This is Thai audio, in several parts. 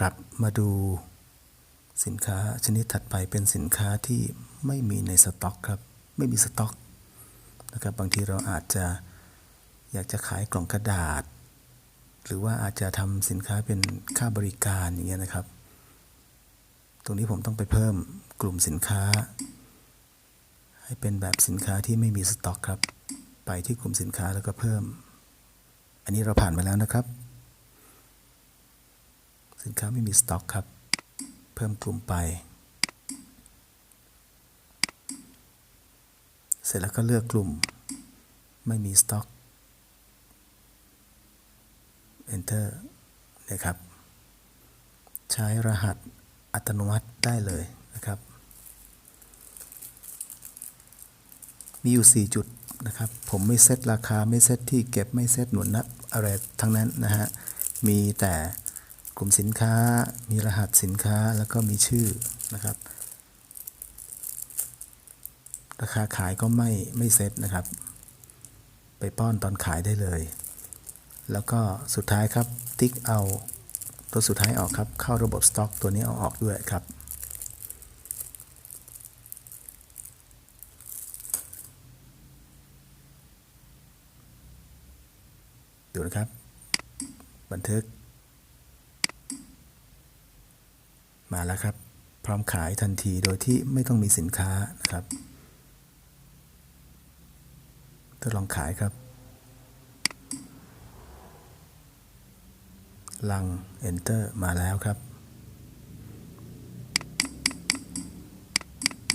ครับมาดูสินค้าชนิดถัดไปเป็นสินค้าที่ไม่มีในสต็อกครับ ไม่มีสต็อกนะครับ บางทีเราอาจจะอยากจะขายกล่องกระดาษ หรือว่าอาจจะทำสินค้าเป็นค่าบริการอย่างเงี้ยนะครับ ตรงนี้ผมต้องไปเพิ่มกลุ่มสินค้า ให้เป็นแบบสินค้าที่ไม่มีสต็อกครับ ไปที่กลุ่มสินค้าแล้วก็เพิ่ม อันนี้เราผ่านมาแล้วนะครับ สินค้าไม่มีสต็อกครับ เพิ่มกลุ่มไป เสร็จแล้วก็เลือกกลุ่ม ไม่มีสต็อก enter นะครับ ใช้รหัสอัตโนมัติได้เลยนะครับ มีอยู่ 4 จุดนะครับ ผมไม่เซตราคาไม่เซตที่เก็บไม่เซตหนวยนับอะไรทั้งนั้นนะฮะ มีแต่ กลุ่มสินค้ามีรหัสสินค้าแล้วก็มีชื่อนะครับ ราคาขายก็ไม่ไม่เซตนะครับ ไปป้อนตอนขายได้เลย แล้วก็สุดท้ายครับติ๊กเอาตัวสุดท้ายออกครับ เข้าระบบสต็อก ตัวนี้เอาออกด้วยครับดูนะครับ บันทึก มาแล้วครับ พร้อมขายทันทีโดยที่ไม่ต้องมีสินค้านะครับทดลองขายครับ ลัง Enter มาแล้วครับ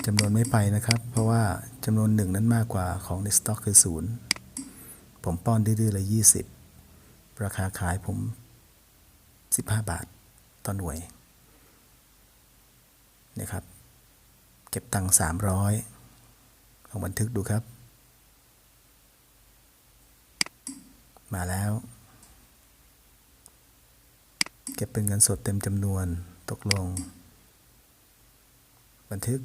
จำนวนไม่ไปนะครับ เพราะว่าจำนวนหนึ่งนั้นมากกว่าของในสต็อกคือศูนย์ผมป้อนดื้อๆเลย 20 ราคาขายผม 15 บาทต่อหน่วย นะครับ เก็บตังค์300ลองบันทึกดูครับ มาแล้ว เก็บเป็นเงินสดเต็มจำนวนตกลง บันทึก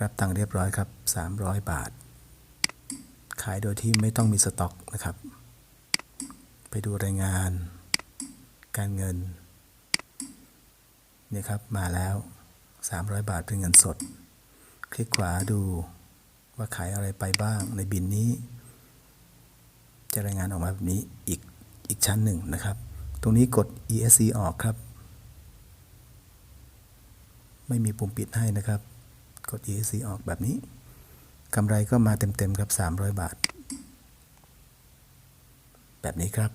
รับตังค์เรียบร้อยครับ 300 บาท ขายโดยที่ไม่ต้องมีสต็อกนะครับ ไปดูรายงาน การเงิน นี่ครับมาแล้ว 300 บาทเป็นเงินสด คลิกขวาดูว่าขายอะไรไปบ้างในบินนี้ จะรายงานออกมาแบบนี้อีกอีกชั้นหนึ่งนะครับ ตรงนี้กด ESC ออกครับ ไม่มีปุ่มปิดให้นะครับ กด ESC ออกแบบนี้กำไรก็มาเต็มๆครับ 300 บาท แบบนี้ครับ